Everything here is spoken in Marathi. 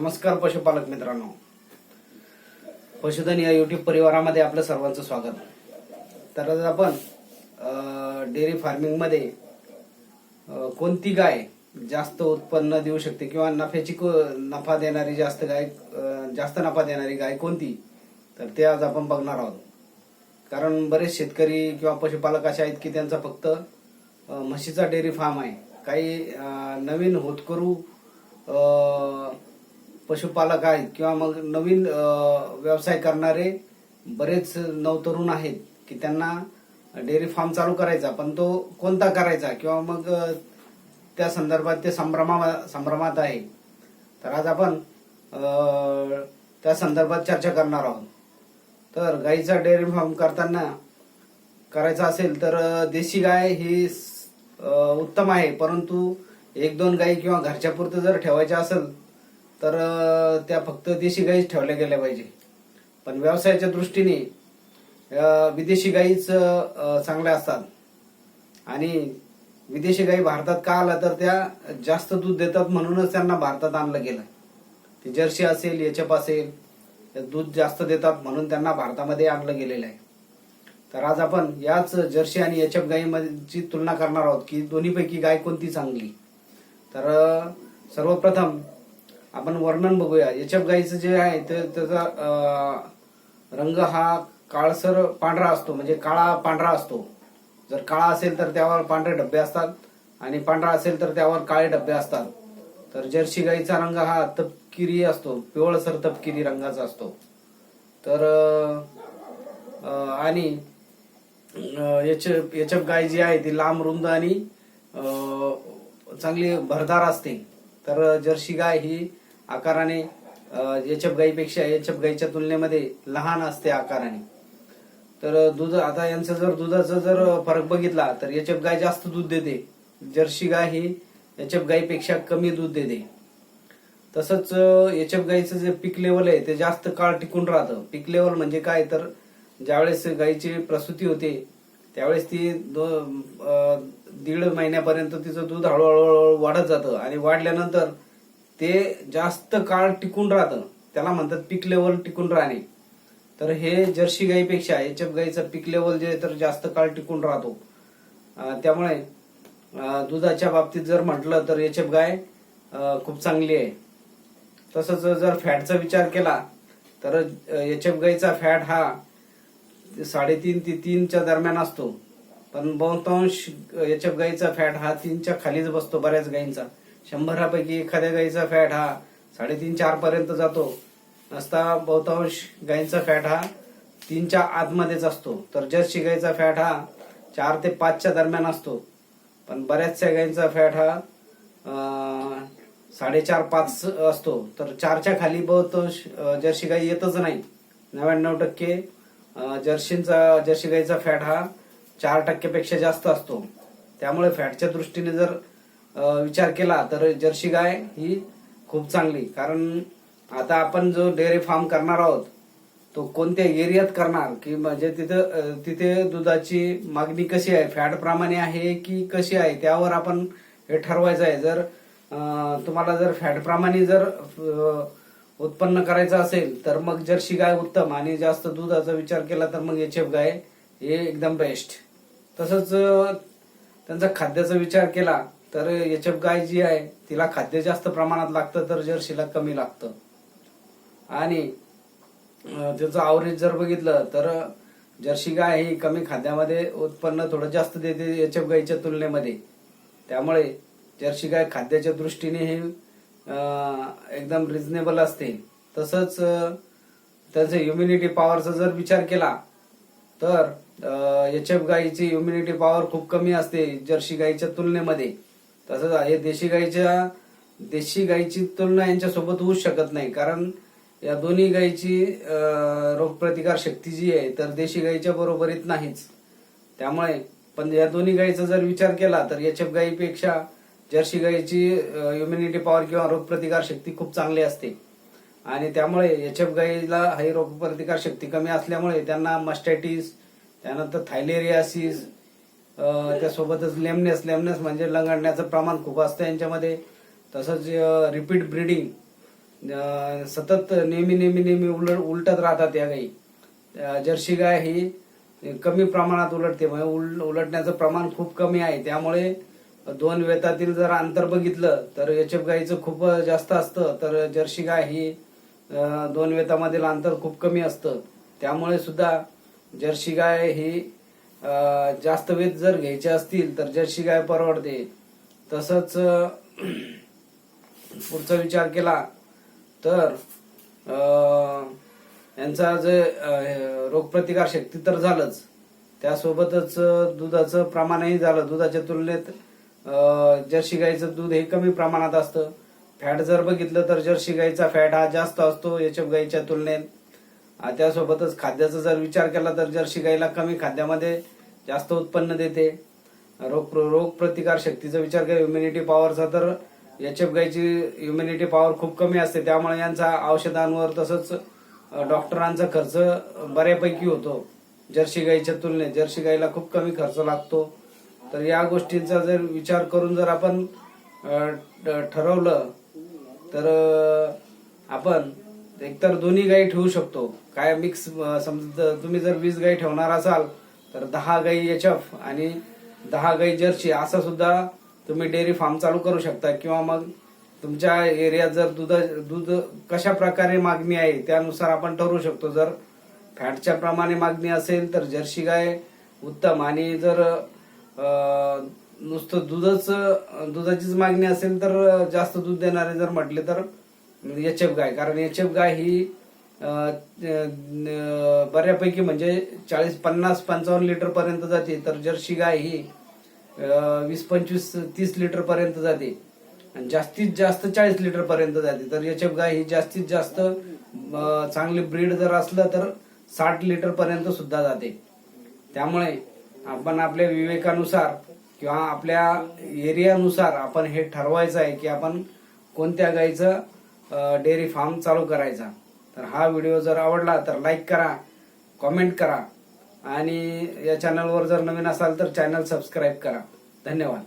नमस्कार पशुपालक मित्रांनो. पशुधन या युट्यूब परिवारामध्ये आपलं सर्वांचं स्वागत. तर आज आपण डेअरी फार्मिंगमध्ये कोणती गाय जास्त उत्पन्न देऊ शकते किंवा नफ्याची नफा देणारी जास्त गाय जास्त नफा देणारी गाय कोणती? तर ते आज आपण बघणार आहोत. कारण बरेच शेतकरी किंवा पशुपालक असे आहेत की त्यांचा फक्त म्हशीचा डेअरी फार्म आहे. काही नवीन होतकरू पशुपालक आहेत किंवा मग नवीन व्यवसाय करणारे बरेच नवतरुण आहेत की त्यांना डेअरी फार्म चालू करायचा पण तो कोणता करायचा किंवा मग त्या संदर्भात ते संभ्रमा संभ्रमात आहे. तर आज आपण त्या संदर्भात चर्चा करणार आहोत. तर गाईचा डेअरी फार्म करताना करायचा असेल तर देशी गाय ही उत्तम आहे परंतु एक दोन गाई किंवा घरच्या पुरतं जर ठेवायच्या असेल तर त्या फक्त देशी गाईच ठेवल्या गेल्या पाहिजे. पण व्यवसायाच्या दृष्टीने विदेशी गाईच चांगल्या असतात. आणि विदेशी गाई भारतात का आला तर त्या जास्त दूध देतात म्हणूनच त्यांना भारतात आणलं गेलं. ते जर्सी असेल एचएफ असेल दूध जास्त देतात म्हणून त्यांना भारतामध्ये आणलं गेलेलं आहे. तर आज आपण याच जर्सी आणि एचएफ गाईमध्येची तुलना करणार आहोत की दोन्हीपैकी गाय कोणती चांगली? तर सर्वप्रथम आपण वर्णन बघूया. एचएफ गाईचं जे आहे तर त्याचा रंग हा काळसर पांढरा असतो. म्हणजे काळा पांढरा असतो. जर काळा असेल तर त्यावर पांढरे डब्बे असतात आणि पांढरा असेल तर त्यावर काळे डब्बे असतात. तर जर्सी गाईचा रंग हा तपकिरी असतो. पिवळसर तपकिरी रंगाचा असतो. तर आणि एचएफ गाय जी आहे ती लांब रुंद आणि चांगली भरदार असते. तर जर्सी गाय ही आकाराने एचएफ गाईपेक्षा एचएफ गाईच्या तुलनेमध्ये लहान असते आकाराने. तर दूध आता यांचं जर दुधाचा जर फरक बघितला तर एचएफ गाय जास्त दूध देते. जर्सी गाय ही एचएफ गाईपेक्षा कमी दूध देते. तसंच एचएफ गाईचं जे पीक लेवल आहे ते जास्त काळ टिकून राहतं. पीक लेवल म्हणजे काय? तर ज्यावेळेस गाईची प्रसूती होते त्यावेळेस ती दो दीड महिन्यापर्यंत तिचं दूध हळूहळू हळूहळू वाढत जातं. आणि वाढल्यानंतर ते जास्त काळ टिकून राहतं त्याला म्हणतात पीक लेवल टिकून राहणे. तर हे जर्सी गाईपेक्षा एचएफ गाईचं पीक लेवल जे तर जास्त काळ टिकून राहतो. त्यामुळे दुधाच्या बाबतीत जर म्हटलं तर एचएफ गाय खूप चांगली आहे. तसंच जर फॅटचा विचार केला तर एचएफ गाईचा फॅट हा साडेतीन ते तीनच्या दरम्यान असतो. पण बहुतांश एचएफ गाईचा फॅट हा तीनच्या खालीच बसतो बऱ्याच गाईंचा. शंभरापैकी एखाद्या गाईचा फॅट हा साडेतीन चार पर्यंत जातो. नसता बहुतांश गाईंचा फॅट हा तीनच्या आतमध्येच असतो. तर जर्सी गाईचा फॅट हा चार ते पाचच्या दरम्यान असतो. पण बऱ्याचशा गाईंचा फॅट हा साडेचार पाच असतो. तर चारच्या खाली बहुतांश जर्सी गाई येतच नाही. नव्याण्णव टक्के जर्सींचा जर्सी गाईचा फॅट हा चार टक्क्यापेक्षा जास्त असतो. त्यामुळे फॅटच्या दृष्टीने जर विचार केला तर जर्सी गाय ही खूप चांगली. कारण आता आपण जो डेअरी फार्म करणार आहोत तो कोणत्या एरियात करणार? की म्हणजे तिथं तिथे दुधाची मागणी कशी आहे? फॅट प्रमाणे आहे की कशी आहे? त्यावर आपण हे ठरवायचं आहे. जर तुम्हाला जर फॅट प्रमाणे जर उत्पन्न करायचं असेल तर मग जर्सी गाय उत्तम. आणि जास्त दुधाचा विचार केला तर मग एच एफ गाय हे एकदम बेस्ट तसंच त्यांचा खाद्याचा विचार केला तर एच एफ गाय जी आहे तिला खाद्य जास्त प्रमाणात लागतं तर जर्सीला कमी लागतं. आणि त्याचं आवरेज जर बघितलं तर जर्सी गाय ही कमी खाद्यामध्ये उत्पन्न थोडं जास्त देते एच एफ गायच्या तुलनेमध्ये. त्यामुळे जर्सी गाय खाद्याच्या दृष्टीने ही एकदम रिजनेबल असते. तसंच त्याचं इम्युनिटी पॉवरचा जर विचार केला तर एच एफ गाईची इम्युनिटी पॉवर खूप कमी असते जर्सी गाईच्या तुलनेमध्ये. तसंच हे देशी गाईच्या देशी गाईची तुलना यांच्यासोबत होऊच शकत नाही. कारण या दोन्ही गाईची रोगप्रतिकार शक्ती जी आहे तर देशी गाईच्या बरोबरीत नाहीच. त्यामुळे पण या दोन्ही गाईचा जर विचार केला तर एच एफ गाईपेक्षा जर्सी गाईची इम्युनिटी पॉवर किंवा रोगप्रतिकार शक्ती खूप चांगली असते. आणि त्यामुळे एच एफ गाईला ही रोगप्रतिकार शक्ती कमी असल्यामुळे त्यांना मस्टॅटिस त्यानंतर थायलेरियासिस त्यासोबतच लेमनेस लेमनेस म्हणजे लंगडण्याचं प्रमाण खूप असतं यांच्यामध्ये. तसंच रिपीट ब्रीडिंग सतत नेहमी नेहमी नेहमी उलट उलटत राहतात या गाई. जर्सी गाय ही कमी प्रमाणात उलटते म्हणजे उल- उलटण्याचं प्रमाण खूप कमी आहे. त्यामुळे दोन वेतातील जर अंतर बघितलं तर एच एफ गाईचं खूप जास्त असतं. तर जर्सी गाय ही दोन वेतामधील अंतर खूप कमी असतं. त्यामुळे सुद्धा जर्सी गाय ही जास्त वेत जर घ्यायचे असतील तर जर्सी गाय परवडते तसंच पुढचा विचार केला तर यांचा जे रोगप्रतिकार शक्ती तर झालंच. त्यासोबतच दुधाचं प्रमाणही झालं. दुधाच्या तुलनेत जर्सी गाईचं दूध हे कमी प्रमाणात असतं फॅट जर बघितलं तर जर्सी गाईचा फॅट हा जास्त असतो याच्या गाईच्या तुलनेत त्यासोबतच खाद्याचा जर विचार केला तर जर्सी गाईला कमी खाद्यामध्ये जास्त उत्पन्न देते. रोग रोग प्रतिकार शक्तीचा विचार केला इम्युनिटी पॉवरचा तर एच एफ गाईची इम्युनिटी पॉवर खूप कमी असते. त्यामुळे यांचा औषधांवर तसंच डॉक्टरांचा खर्च बऱ्यापैकी होतो. जर्सी गाईच्या तुलनेत जर्सी गाईला खूप कमी खर्च लागतो तर या गोष्टींचा जर विचार करून जर आपण ठरवलं तर आपण एकतर दोन्ही गायी ठेवू शकतो. काय मिक्स समजा तुम्ही जर वीस गायी ठेवणार असाल तर दहा गायी एचएफ आणि दहा गायी जर्सी असं सुद्धा तुम्ही डेअरी फार्म चालू करू शकता. किंवा मग तुमच्या एरियात जर दूध दूध कशा प्रकारे मागणी आहे त्यानुसार आपण ठरवू शकतो. जर फॅटच्या प्रमाणे मागणी असेल तर जर्सी गाय उत्तम. आणि जर नुसतं दूधच दुधाचीच मागणी असेल तर जास्त दूध देणारे जर म्हटले तर म्हणजे एच एफ गाय. कारण एच एफ गाय ही बऱ्यापैकी म्हणजे चाळीस पन्नास पंचावन्न लिटर पर्यंत जाते. तर जर्सी गाय ही वीस पंचवीस तीस लिटर पर्यंत जाते. आणि जास्तीत जास्त चाळीस लिटर पर्यंत जाते. तर एच एफ गाय ही जास्तीत जास्त चांगली ब्रीड जर असलं तर साठ लिटर पर्यंत सुद्धा जाते. त्यामुळे आपण आपल्या विवेकानुसार किंवा आपल्या एरियानुसार आपण हे ठरवायचं आहे की आपण कोणत्या गायीचं डेअरी फार्म चालू करायचा. तर हा व्हिडिओ जर आवडला तर लाईक करा कॉमेंट करा आणि या चॅनलवर जर नवीन असाल तर चॅनल सबस्क्राईब करा. धन्यवाद.